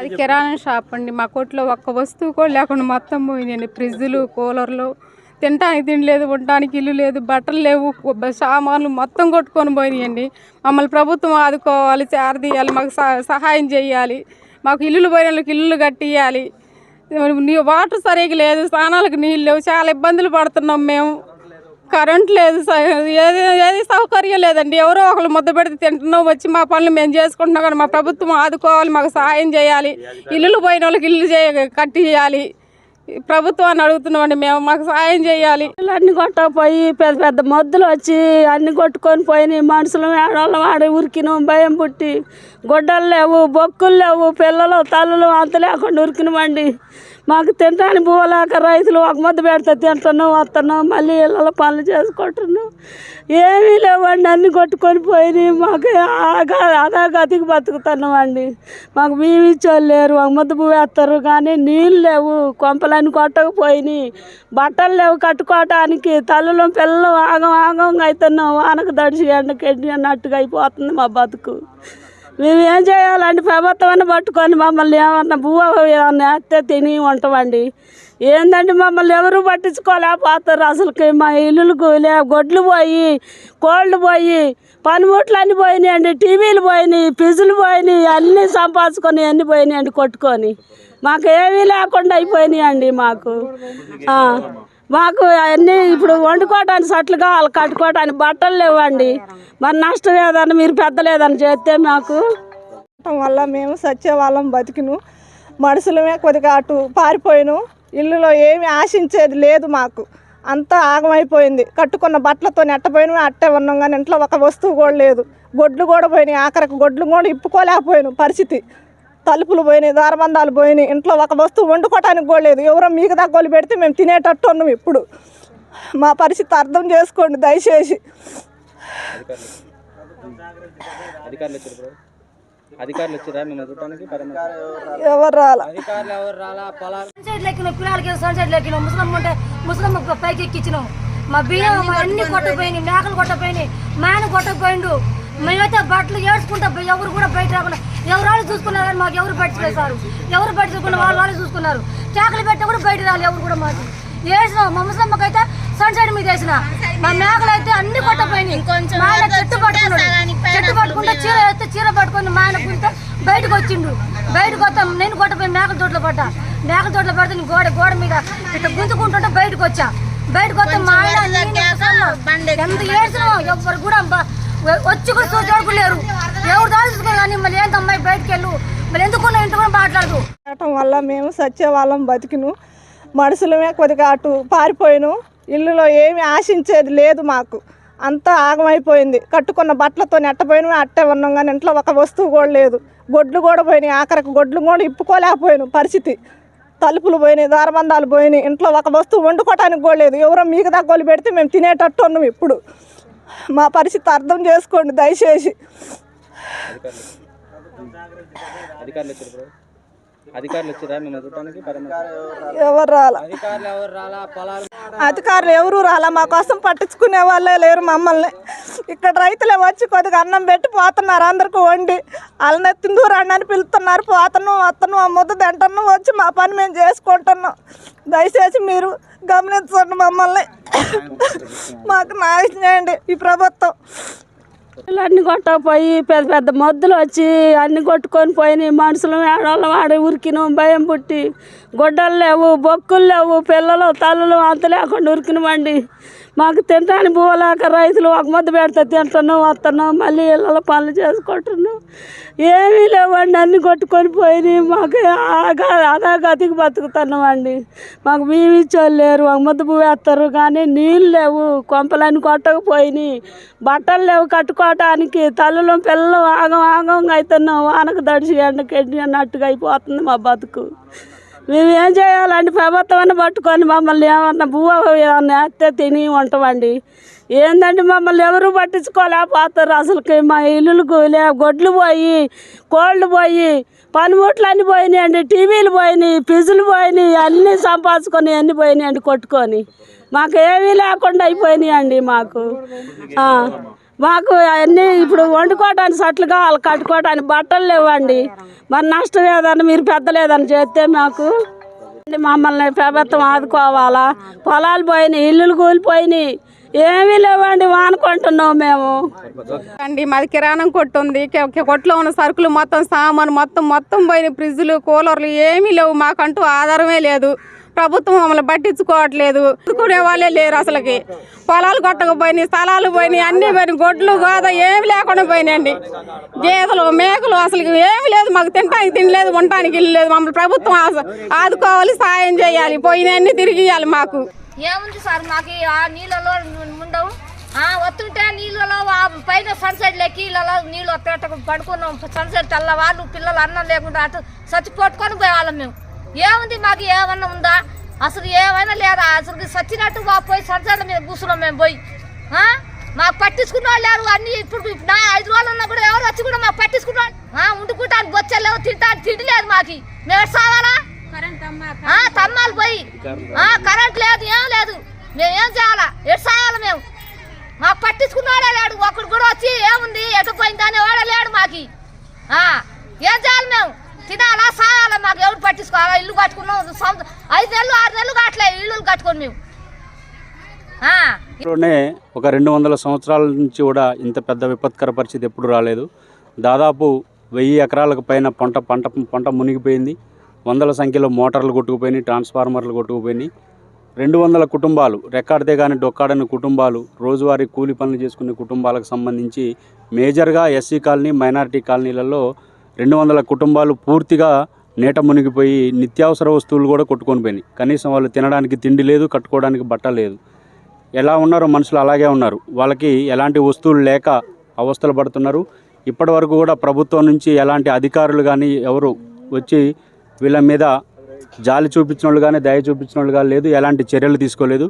అది కిరాణా షాప్ అండి. మా కొట్లో ఒక్క వస్తువు కూడా లేకుండా మొత్తం పోయినాయండి ఫ్రిడ్జ్లు కూలర్లు. తినడానికి తిండి లేదు ఉండడానికి ఇల్లు లేదు బట్టలు లేవు సామాన్లు మొత్తం కొట్టుకొని పోయినాయండి. మమ్మల్ని ప్రభుత్వం ఆదుకోవాలి చేరదీయాలి మాకు సహ- సహాయం చేయాలి. మాకు ఇల్లులు పోయిన వాళ్ళకి ఇల్లులు కట్టియాలి. వాటర్ సరిగ్గా లేదు స్నానాలకు నీళ్ళు లేవు చాలా ఇబ్బందులు పడుతున్నాం మేము. కరెంట్ లేదు ఏది ఏది సౌకర్యం లేదండి. ఎవరో ఒకరు ముద్ద పెడితే తింటున్నాం వచ్చి మా పనులు మేము చేసుకుంటున్నాం కానీ మా ప్రభుత్వం ఆదుకోవాలి మాకు సహాయం చేయాలి. ఇల్లులు పోయిన వాళ్ళకి ఇల్లు చేయ కట్టియాలి ప్రభుత్వాన్ని అడుగుతున్నామండి మేము మాకు సహాయం చేయాలి. అన్ని కొట్టకపోయి పెద్ద పెద్ద మొద్దులు వచ్చి అన్ని కొట్టుకొని పోయినాయి. మనుషులు ఆడవాళ్ళం ఆడ ఉరికినాం భయం పుట్టి. గొడ్డలు లేవు బొక్కులు లేవు పిల్లలు తల్లులు అంత లేకుండా ఉరికినమండి. మాకు తినడానికి పోలేక రైతులు ఒక ముద్ద పెడితే తింటున్నాం వస్తున్నాం మళ్ళీ ఇళ్ళలో పనులు చేసుకుంటున్నాం. ఏమీ లేవండి అన్ని కొట్టుకొని పోయినాయి. మాకు అదా గతికి బతుకుతున్నాం అండి. మాకు మేము ఇచ్చేవాళ్ళు లేరు ఒక ముద్ద వేస్తారు కానీ నీళ్ళు లేవు కొంపలన్నీ కొట్టకపోయినాయి. బట్టలు లేవు కట్టుకోవటానికి తల్లులు పిల్లలు ఆగం ఆగంగా అవుతున్నాం. వానకు దడిచి ఎండకి ఎండి అన్నట్టుగా అయిపోతుంది మా బతుకు. మేము ఏం చేయాలండి ప్రభుత్వాన్ని పట్టుకొని మమ్మల్ని ఏమన్నా భూ ఏమన్నా వేస్తే తిని ఉంటామండి. ఏందండి మమ్మల్ని ఎవరు పట్టించుకోలేకపోతారు అసలుకి మా ఇల్లులకు లే గొడ్లు పోయి కోళ్ళు పోయి పనిముట్లు అన్నీ పోయినాయండి టీవీలు పోయినాయి ఫిజులు పోయినాయి అన్నీ సంపాదించుకొని అన్నీ పోయినాయండి కొట్టుకొని. మాకు ఏమీ లేకుండా అయిపోయినాయండి మాకు. మాకు అన్నీ ఇప్పుడు వండుకోవడానికి సట్లు కావాలి కట్టుకోవడానికి బట్టలు లేవండి. మరి నష్టం ఏదన్నా మీరు పెద్దలేదని చేస్తే మాకు. వల్ల మేము సత్యవాళ్ళం బతికిను మనుషులమే కొద్దిగా అటు పారిపోయాను ఇల్లులో ఏమి ఆశించేది లేదు మాకు. అంతా ఆగమైపోయింది. కట్టుకున్న బట్టలతో నెట్టపోయినా అట్టే ఉన్నాం. కానీ ఇంట్లో ఒక వస్తువు కూడా లేదు. గొడ్లు కూడా పోయినాయి. ఆఖరికి గొడ్లు కూడా ఇప్పుకోలేకపోయాను పరిస్థితి. తలుపులు పోయినాయి దారబంధాలు పోయినాయి ఇంట్లో ఒక వస్తువు వండుకోవటానికి కూడా లేదు. ఎవరో మీకు దగ్గర పెడితే మేము తినేటట్టు ఉన్నాం ఇప్పుడు. మా పరిస్థితి అర్థం చేసుకోండి దయచేసి. అధికారులు వచ్చారు బ్రో అధికారులు వచ్చారా మిమ్మల్ని చూడటానికి? పరమ ఎవరు రాలా? అధికారులు ఎవరు రాలా? పొలాలు. సైడ్ లెక్కిన పిల్లలకి సన్ సైడ్ లెక్కిన ముసలమ్మ ఉంటే ముసలమ్మ పైకి ఎక్కించినాం మా బియ్యం మా అన్ని కొట్టపోయినాయి మేకలు కొట్టపోయినాయి మేన కొట్టపోయిండు మేమైతే బట్టలు ఏడ్చుకుంటా ఎవరు కూడా బయట రాకుండా ఎవరు వాళ్ళు చూసుకున్నారు కానీ మాకు ఎవరు బయట చేశారు ఎవరు బయట చూసుకున్న వాళ్ళు వాళ్ళు చూసుకున్నారు. కేకలు పెట్టా కూడా బయట రాలి ఎవరు కూడా మాకు. వేసినాం మా ముసలమ్మకైతే సన్ సైడ్ మీద వేసిన మా మేకలు అయితే అన్ని కొట్టపోయినాయి మా ఆయన చెట్టు పట్టుకున్నాడు. చెట్టు పట్టుకుంటే చీర వేస్తే చీర పట్టుకొని మా ఆయన గుంటే బయటకు వచ్చిండు. బయటకు వస్తాం నేను కొట్టపోయి మేకల తోటలో పడ్డా. మేకల తోటలో పడితే నేను గోడ గోడ మీద ఇట్లా గుంజుకుంటుంటే బయటకు వచ్చా. బయటకు వస్తే మా ఆయన ఎంత ఏడ్చినా ఎవ్వరు కూడా వచ్చి కూడా చూడలేరు ఎవరు దాచుకోరు కానీ మళ్ళీ ఏంటి అమ్మాయి బయటకు వెళ్ళు? మళ్ళీ ఎందుకు ఇంటి కూడా మాట్లాడదు. వల్ల మేము సత్యవాళ్ళం బతికిను. మనుషులమే కొద్దిగా అటు పారిపోయిను. ఇల్లులో ఏమి ఆశించేది లేదు మాకు. అంతా ఆగమైపోయింది. కట్టుకున్న బట్టలతో నెట్టపోయిన అట్టే ఉన్నాం కానీ ఇంట్లో ఒక వస్తువు కూడా లేదు. గొడ్లు కూడా పోయినాయి. ఆఖరికి గొడ్లు కూడా ఇప్పుకోలేకపోయాను పరిస్థితి. తలుపులు పోయినాయి దారబంధాలు పోయినాయి. ఇంట్లో ఒక వస్తువు వండుకోవటానికి కూడా లేదు. ఎవరో మీకు దగ్గర పెడితే మేము తినేటట్టు ఉన్నాం ఇప్పుడు. మా పరిస్థితి అర్థం చేసుకోండి దయచేసి. అధికారులు రాలా? ఎవరు రాలా? మా కోసం పట్టించుకునే వాళ్ళే లేరు మమ్మల్ని. ఇక్కడ రైతులే వచ్చి కొద్దిగా అన్నం పెట్టి పోతున్నారు. అందరికి వండి వాళ్ళని తిందూ రండి అని పిలుస్తున్నారు పోతున్నాం వస్తున్నాం ఆ ముద్ద వచ్చి మా పని మేము చేసుకుంటున్నాం. దయచేసి మీరు గమనించండి మమ్మల్ని. మాకు న్యాయం చేయండి ఈ ప్రభుత్వం. అన్ని కొట్టకపోయి పెద్ద పెద్ద మొద్దులు వచ్చి అన్ని కొట్టుకొని పోయినాయి. మనుషులు ఆడవాళ్ళం ఆడి ఉరికినాం భయం పుట్టి. గొడ్డలు లేవు బొక్కులు లేవు పిల్లలు తల్లులు అంత లేకుండా ఉరికినమండి మాకు తినడానికి పోలేక రైతులు ఒక ముద్ద పెడితే తింటున్నాం వస్తున్నాం మళ్ళీ ఇళ్ళలో పనులు చేసుకుంటున్నాం. ఏమీ లేవండి అన్ని కొట్టుకొని పోయినాయి. మాకు ఆగా అదా గతికి బతుకుతున్నామండి మాకు మేము ఇచ్చేవాళ్ళు లేరు ఒక ముద్ద పువ్వు వేస్తారు కానీ నీళ్ళు లేవు కొంపలన్నీ కొట్టకపోయినాయి. బట్టలు లేవు కట్టుకోవటానికి తల్లులు పిల్లలు ఆగం ఆగంగా అవుతున్నాం వానకు దడిచి ఎండకి అన్నట్టుగా అయిపోతుంది మా బతుకు. మేము ఏం చేయాలండి? ప్రభుత్వాన్ని పట్టుకొని మమ్మల్ని ఏమన్నా భూ ఏమన్నా వేస్తే తిని ఉంటామండి. ఏందండి మమ్మల్ని ఎవరు పట్టించుకోలేకపోతారు? అసలుకి మా ఇల్లులకు లే గొడ్లు పోయి కోళ్ళు పోయి పనిముట్లు అన్నీ పోయినాయండి. టీవీలు పోయినాయి ఫిజులు పోయినాయి అన్నీ సంపాదించుకొని అన్నీ పోయినాయండి కొట్టుకొని. మాకు ఏమీ లేకుండా అయిపోయినాయండి మాకు. మాకు అవన్నీ ఇప్పుడు వండుకోవడానికి సట్లుగా వాళ్ళు కట్టుకోవడానికి బట్టలు లేవండి. మరి నష్టం ఏదన్నా మీరు పెద్దలేదని చేస్తే మాకు మమ్మల్ని ప్రభుత్వం ఆదుకోవాలా? పొలాలు పోయినాయి ఇల్లులు కూలిపోయినాయి. ఏమీ లేవండి వానుకుంటున్నాం మేము. అండి మాది కిరాణం కొట్టు ఉంది. కొట్లో ఉన్న సరుకులు మొత్తం సామాను మొత్తం మొత్తం పోయిన ఫ్రిడ్జ్లు కూలర్లు ఏమీ లేవు. మాకంటూ ఆధారమే లేదు. ప్రభుత్వం మమ్మల్ని పట్టించుకోవట్లేదు. చదువుకునే వాళ్ళే లేరు అసలుకి. పొలాలు కొట్టకపోయినాయి స్థలాలు పోయినాయి అన్నీ పోయినాయి గొడ్లు గోద ఏమి లేకుండా పోయినాయండి. గేదెలు మేకలు అసలు ఏమి లేదు మాకు తినటానికి తినలేదు ఉండటానికి ఇల్లు లేదు మమ్మల్ని ప్రభుత్వం ఆదుకోవాలి సాయం చేయాలి. పోయినవన్నీ తిరిగి ఇవ్వాలి మాకు. ఏముంది సార్ మాకు ఆ నీళ్ళలో ఉండవు. ఆ, వస్తుంటే నీళ్ళలో పైన సన్సెట్ లెక్కి ఇళ్ళలో నీళ్ళు వస్తే పడుకున్నాం. సన్సెట్ తెల్లవాళ్ళు పిల్లలు అన్నం లేకుండా అటు చచ్చి పట్టుకొని పోయేవాళ్ళం మేము. ఏముంది? మాకు ఏమన్నా ఉందా? అసలు ఏమైనా లేదా? అసలు చచ్చినట్టు మా పోయి సన్సెట్ మీద కూర్చున్నాం మేము పోయి? మాకు పట్టించుకున్న వాళ్ళు లేరు. అన్ని ఇప్పుడు నా ఐదు రోజులు ఉన్నా కూడా ఎవరు వచ్చి కూడా మాకు పట్టించుకున్న వాళ్ళు వండుకుంటానికి బొచ్చలేవు తింటానికి తిండి లేదు మాకు. మేము సావాలా? తమ్మాలు పోయి. కరెంట్ లేదు ఏం లేదు. మేము ఏం చేయాలా? ఎటు సాయాలి మేము? మాకు పట్టించుకున్నాడే లేడు ఒకడు కూడా వచ్చి ఏముంది? ఎటు పోయింది? అని వాడే లేడు మాకి. ఏం చేయాలి మేము? తినాలా సాయాలా మాకు ఎవరు పట్టించుకోవాలా? ఇల్లు కట్టుకున్నాం సొంత- ఐదు నెలలు ఆరు నెలలు కట్టలే ఇల్లు కట్టుకోని మేము. లోనే ఒక రెండు వందల సంవత్సరాల నుంచి కూడా ఇంత పెద్ద విపత్కర పరిస్థితి ఎప్పుడు రాలేదు. దాదాపు వెయ్యి ఎకరాలకు పైన పంట పంట పంట మునిగిపోయింది. వందల సంఖ్యలో మోటార్లు కొట్టుకుపోయినాయి ట్రాన్స్ఫార్మర్లు కొట్టుకుపోయినాయి. రెండు వందల కుటుంబాలు రెక్కాడితే కానీ డొక్కాడని కుటుంబాలు రోజువారీ కూలి పనులు చేసుకునే కుటుంబాలకు సంబంధించి మేజర్గా ఎస్సీ కాలనీ మైనారిటీ కాలనీలలో రెండు వందల కుటుంబాలు పూర్తిగా నీట మునిగిపోయి నిత్యావసర వస్తువులు కూడా కొట్టుకొని పోయినాయి. కనీసం వాళ్ళు తినడానికి తిండి లేదు కట్టుకోవడానికి బట్ట లేదు. ఎలా ఉన్నారో మనుషులు అలాగే ఉన్నారు. వాళ్ళకి ఎలాంటి వస్తువులు లేక అవస్థలు పడుతున్నారు. ఇప్పటి వరకు కూడా ప్రభుత్వం నుంచి ఎలాంటి అధికారులు కానీ ఎవరు వచ్చి వీళ్ళ మీద జాలి చూపించిన వాళ్ళు కానీ దయ చూపించిన వాళ్ళు కానీ లేదు. ఎలాంటి చర్యలు తీసుకోలేదు.